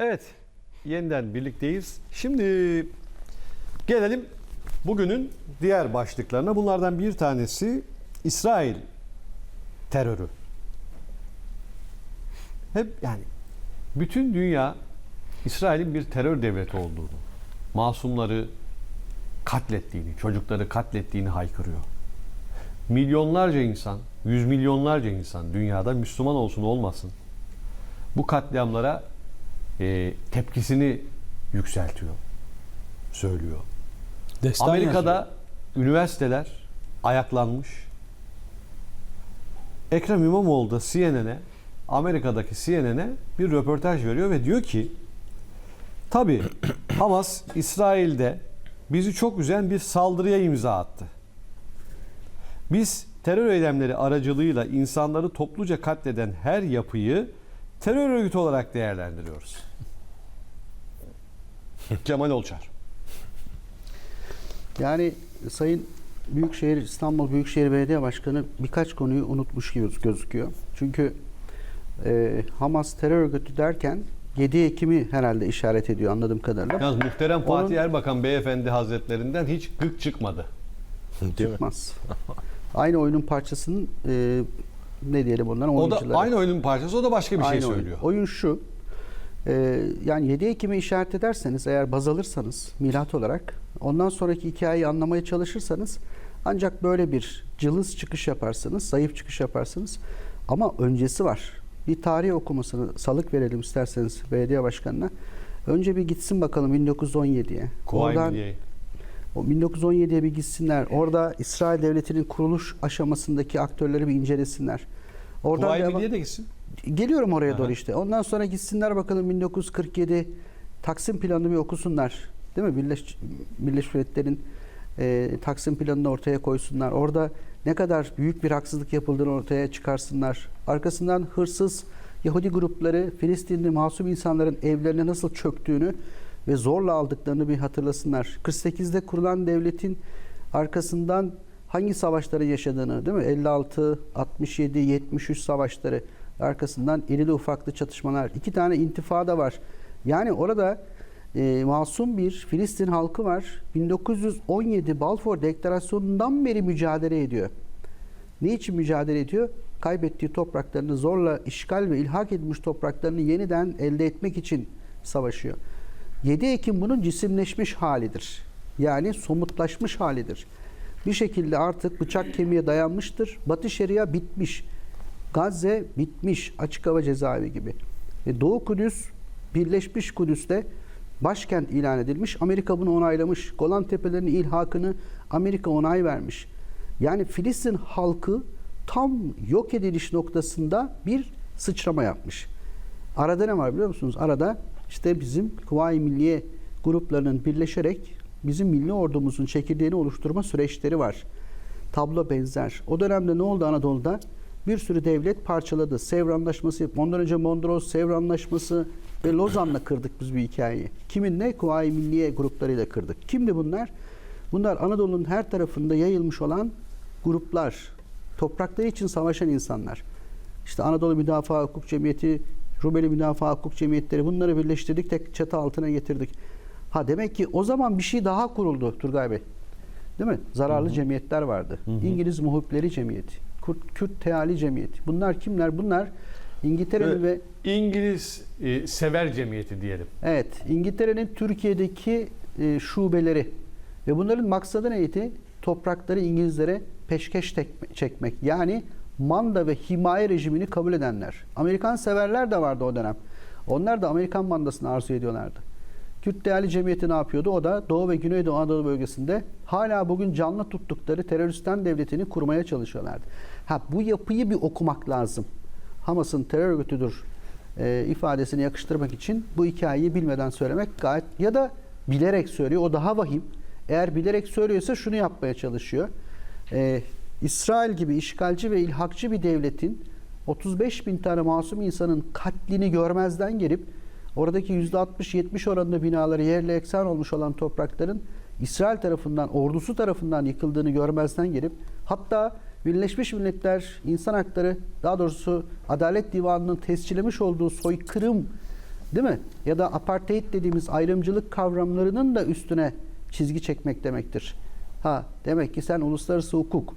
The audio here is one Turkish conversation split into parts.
Evet, yeniden birlikteyiz. Şimdi gelelim bugünün diğer başlıklarına. Bunlardan bir tanesi İsrail terörü. Hep yani bütün dünya İsrail'in bir terör devleti olduğunu, masumları katlettiğini, çocukları katlettiğini haykırıyor. Milyonlarca insan, yüz milyonlarca insan dünyada Müslüman olsun olmasın bu katliamlara e, tepkisini yükseltiyor, söylüyor. Destan Amerika'da yazıyor. üniversiteler ayaklanmış. Ekrem İmamoğlu da CNN'e, Amerika'daki CNN'e bir röportaj veriyor ve diyor ki tabii Hamas İsrail'de bizi çok üzen bir saldırıya imza attı. Biz terör eylemleri aracılığıyla insanları topluca katleden her yapıyı terör örgütü olarak değerlendiriyoruz. Cemal Olçar. Yani Sayın Büyükşehir İstanbul Büyükşehir Belediye Başkanı birkaç konuyu unutmuş gibi gözüküyor. Çünkü e, Hamas terör örgütü derken 7 Ekim'i herhalde işaret ediyor anladığım kadarıyla. Yalnız muhterem Fatih Onun- Erbakan beyefendi hazretlerinden hiç gık çıkmadı. Değil mi? Çıkmaz. Aynı oyunun parçasının e, ne diyelim onların O da aynı oyunun parçası o da başka bir şey Aynı oyun. söylüyor. Oyun şu. e, yani 7 Ekim'i işaret ederseniz eğer baz alırsanız milat olarak ondan sonraki hikayeyi anlamaya çalışırsanız ancak böyle bir cılız çıkış yaparsınız, zayıf çıkış yaparsınız. Ama öncesi var. Bir tarih okumasını salık verelim isterseniz belediye başkanına. Önce bir gitsin bakalım 1917'ye. Kuvayi Oradan. O 1917'ye bir gitsinler. Orada İsrail Devleti'nin kuruluş aşamasındaki aktörleri bir incelesinler. Oradan Kuvayi devam- Milliye de gitsin. Geliyorum oraya Aha. doğru işte. Ondan sonra gitsinler bakalım 1947 Taksim planını bir okusunlar. Değil mi? Birleş, Birleşmiş Milletler'in e, Taksim planını ortaya koysunlar. Orada ne kadar büyük bir haksızlık yapıldığını ortaya çıkarsınlar. Arkasından hırsız Yahudi grupları Filistinli masum insanların evlerine nasıl çöktüğünü ve zorla aldıklarını bir hatırlasınlar. 48'de kurulan devletin arkasından hangi savaşları yaşadığını değil mi? 56, 67, 73 savaşları arkasından irili ufaklı çatışmalar. iki tane intifada var. Yani orada e, masum bir Filistin halkı var. 1917 Balfour Deklarasyonu'ndan beri mücadele ediyor. Ne için mücadele ediyor? Kaybettiği topraklarını zorla işgal ve ilhak edilmiş topraklarını yeniden elde etmek için savaşıyor. 7 Ekim bunun cisimleşmiş halidir. Yani somutlaşmış halidir. Bir şekilde artık bıçak kemiğe dayanmıştır. Batı Şeria bitmiş. Gazze bitmiş. Açık hava cezaevi gibi. Ve Doğu Kudüs, Birleşmiş Kudüs'te başkent ilan edilmiş. Amerika bunu onaylamış. Golan Tepelerinin ilhakını Amerika onay vermiş. Yani Filistin halkı tam yok ediliş noktasında bir sıçrama yapmış. Arada ne var biliyor musunuz? Arada işte bizim Kuvayi Milliye gruplarının birleşerek bizim milli ordumuzun çekirdeğini oluşturma süreçleri var. Tablo benzer. O dönemde ne oldu Anadolu'da? Bir sürü devlet parçaladı. Sevr Anlaşması, ondan önce Mondros, Sevr Anlaşması ve Lozan'la kırdık biz bir hikayeyi. Kiminle? Kuvayi Milliye gruplarıyla kırdık. Kimdi bunlar? Bunlar Anadolu'nun her tarafında yayılmış olan gruplar. Toprakları için savaşan insanlar. İşte Anadolu Müdafaa Hukuk Cemiyeti, Rumeli Müdafaa Hukuk Cemiyetleri bunları birleştirdik tek çatı altına getirdik. Ha demek ki o zaman bir şey daha kuruldu Turgay Bey. Değil mi? Zararlı cemiyetler vardı. İngiliz Muhipleri Cemiyeti, Kürt, Kürt Teali Cemiyeti. Bunlar kimler? Bunlar İngiltere'nin ve İngiliz e, sever cemiyeti diyelim. Evet, İngiltere'nin Türkiye'deki e, şubeleri ve bunların maksadı neydi? Toprakları İngilizlere peşkeş tek- çekmek. Yani manda ve himaye rejimini kabul edenler. Amerikan severler de vardı o dönem. Onlar da Amerikan mandasını arzu ediyorlardı. Kürt Değerli Cemiyeti ne yapıyordu? O da Doğu ve Güneydoğu Anadolu bölgesinde hala bugün canlı tuttukları teröristten devletini kurmaya çalışıyorlardı. Ha bu yapıyı bir okumak lazım. Hamas'ın terör örgütüdür e, ifadesini yakıştırmak için bu hikayeyi bilmeden söylemek gayet ya da bilerek söylüyor. O daha vahim. Eğer bilerek söylüyorsa şunu yapmaya çalışıyor. E, İsrail gibi işgalci ve ilhakçı bir devletin 35 bin tane masum insanın katlini görmezden gelip oradaki %60-70 oranında binaları yerle eksan olmuş olan toprakların İsrail tarafından, ordusu tarafından yıkıldığını görmezden gelip hatta Birleşmiş Milletler İnsan Hakları daha doğrusu Adalet Divanı'nın tescillemiş olduğu soykırım Değil mi? Ya da apartheid dediğimiz ayrımcılık kavramlarının da üstüne çizgi çekmek demektir. Ha demek ki sen uluslararası hukuk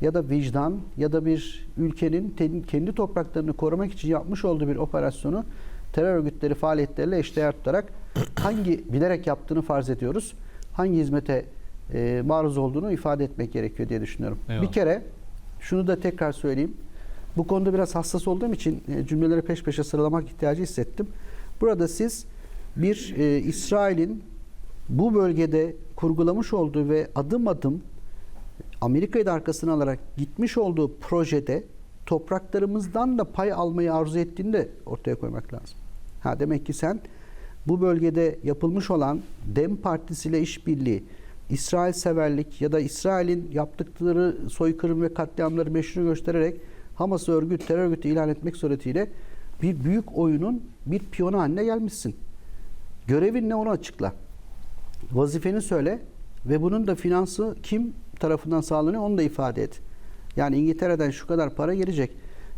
ya da vicdan ya da bir ülkenin kendi topraklarını korumak için yapmış olduğu bir operasyonu terör örgütleri faaliyetleriyle eşdeğer tutarak hangi bilerek yaptığını farz ediyoruz. Hangi hizmete e, maruz olduğunu ifade etmek gerekiyor diye düşünüyorum. Eyvallah. Bir kere şunu da tekrar söyleyeyim. Bu konuda biraz hassas olduğum için e, cümleleri peş peşe sıralamak ihtiyacı hissettim. Burada siz bir e, İsrail'in bu bölgede kurgulamış olduğu ve adım adım Amerika'yı da arkasına alarak gitmiş olduğu projede topraklarımızdan da pay almayı arzu ettiğini de ortaya koymak lazım. Ha demek ki sen bu bölgede yapılmış olan Dem Partisi ile işbirliği, İsrail severlik ya da İsrail'in yaptıkları soykırım ve katliamları meşru göstererek Hamas'ı örgüt, terör örgütü ilan etmek suretiyle bir büyük oyunun bir piyonu haline gelmişsin. Görevin ne onu açıkla. Vazifeni söyle ve bunun da finansı kim tarafından sağlanıyor onu da ifade et. Yani İngiltere'den şu kadar para gelecek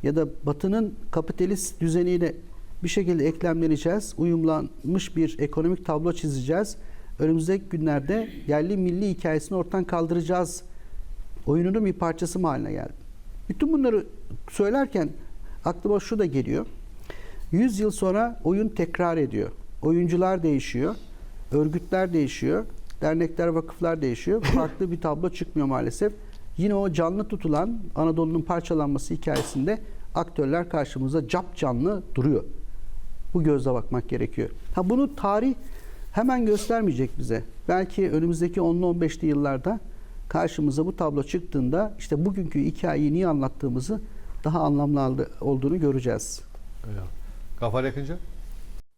ya da Batı'nın kapitalist düzeniyle bir şekilde eklemleneceğiz. Uyumlanmış bir ekonomik tablo çizeceğiz. Önümüzdeki günlerde yerli milli hikayesini ortadan kaldıracağız. Oyununun bir parçası mı haline geldi? Bütün bunları söylerken aklıma şu da geliyor. 100 yıl sonra oyun tekrar ediyor. Oyuncular değişiyor. Örgütler değişiyor. Dernekler, vakıflar değişiyor. Farklı bir tablo çıkmıyor maalesef. Yine o canlı tutulan Anadolu'nun parçalanması hikayesinde aktörler karşımıza cap canlı duruyor. Bu gözle bakmak gerekiyor. Ha bunu tarih hemen göstermeyecek bize. Belki önümüzdeki 10'lu 15'li yıllarda karşımıza bu tablo çıktığında işte bugünkü hikayeyi niye anlattığımızı daha anlamlı olduğunu göreceğiz. Eyvallah. Gafar Yakınca?